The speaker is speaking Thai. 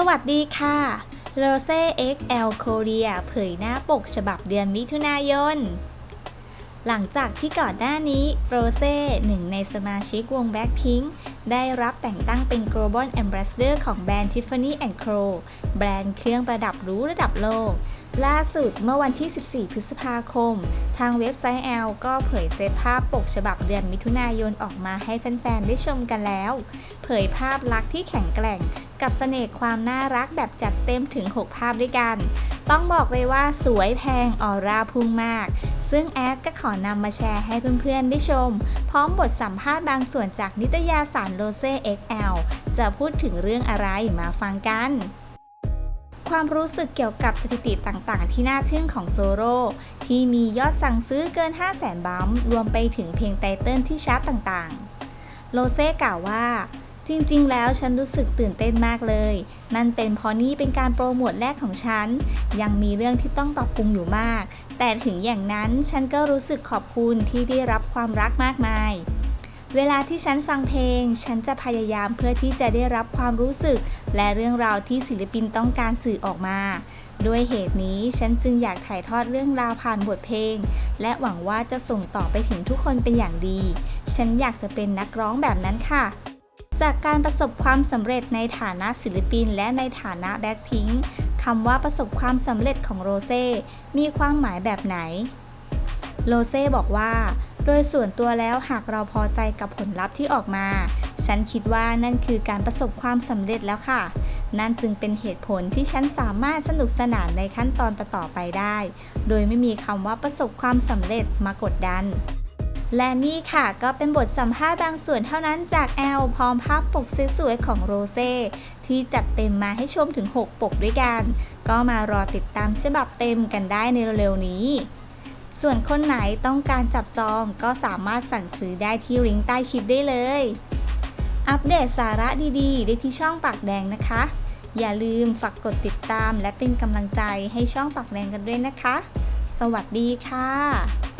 สวัสดีค่ะ Rose XL Korea เผยหน้าปกฉบับเดือนมิถุนายน หลังจากที่ก่อนหน้านี้โรเซ่หนึ่งในสมาชิกวง Blackpink ได้รับแต่งตั้งเป็น Global Ambassador ของแบรนด์ Tiffany Co แบรนด์เครื่องประดับรู้ระดับโลก ล่าสุดเมื่อวันที่ 14 พฤษภาคม ทางเว็บไซต์ L ก็เผยเซตภาพปกฉบับเดือนมิถุนายนออกมาให้แฟนๆ ได้ชมกันแล้ว เผยภาพลักษณ์ที่แข็งแกร่ง กับเสน่ห์ความน่ารักแบบจัดเต็มถึง 6 ภาพด้วยกัน ต้องบอกเลยว่าสวยแพงออร่าพุ่งมาก ซึ่งแอดก็ขอนำมาแชร์ให้เพื่อนๆได้ชม พร้อมบทสัมภาษณ์บางส่วนจากนิตยาสารโรเซ่ XL จะพูดถึงเรื่องอะไรมาฟังกัน ความรู้สึกเกี่ยวกับสถิติต่างๆ ที่น่าทึ่งของโซโร่ที่มียอดสั่งซื้อเกิน 5 0 0 0 0 0 บัมป์รวมไปถึงเพลงไตเติลที่ชาร์ตต่างๆโรเซ่กล่าวว่า จริงๆ แล้วฉันรู้สึกตื่นเต้นมากเลย นั่นเป็นเพราะนี่เป็นการโปรโมทแรกของฉัน ยังมีเรื่องที่ต้องปรับปรุงอยู่มาก แต่ถึงอย่างนั้นฉันก็รู้สึกขอบคุณที่ได้รับความรักมากมาย เวลาที่ฉันฟังเพลง ฉันจะพยายามเพื่อที่จะได้รับความรู้สึก และเรื่องราวที่ศิลปินต้องการสื่อออกมาด้วยเหตุนี้ฉันจึงอยากถ่ายทอดเรื่องราวผ่านบทเพลง และหวังว่าจะส่งต่อไปถึงทุกคนเป็นอย่างดี ฉันอยากจะเป็นนักร้องแบบนั้นค่ะ จากการประสบความสำเร็จในฐานะศิลปินและในฐานะแบ็คพิงค์คำว่าประสบความสำเร็จของโรเซ่ มีความหมายแบบไหน โรเซ่บอกว่า โดยส่วนตัวแล้วหากเราพอใจกับผลลัพธ์ที่ออกมา ฉันคิดว่านั่นคือการประสบความสำเร็จแล้วค่ะ นั่นจึงเป็นเหตุผลที่ฉันสามารถสนุกสนานในขั้นตอนต่อๆไปได้ โดยไม่มีคำว่าประสบความสำเร็จมากดดัน และนี่ค่ะก็เป็นบทสัมภาษณ์บางส่วนเท่านั้นจากแอลพร้อมภาพปกสวยๆของโรเซ่ที่จัดเต็มมาให้ชมถึง 6 ปกด้วยกัน ก็มารอติดตามฉบับเต็มกันได้ในเร็วๆนี้ ส่วนคนไหนต้องการจับจองก็สามารถสั่งซื้อได้ที่ลิงก์ใต้คลิปได้เลย อัปเดตสาระดีๆ ได้ที่ช่องปากแดงนะคะ อย่าลืมฝากกดติดตามและเป็นกำลังใจให้ช่องปากแดงกันด้วยนะคะ สวัสดีค่ะ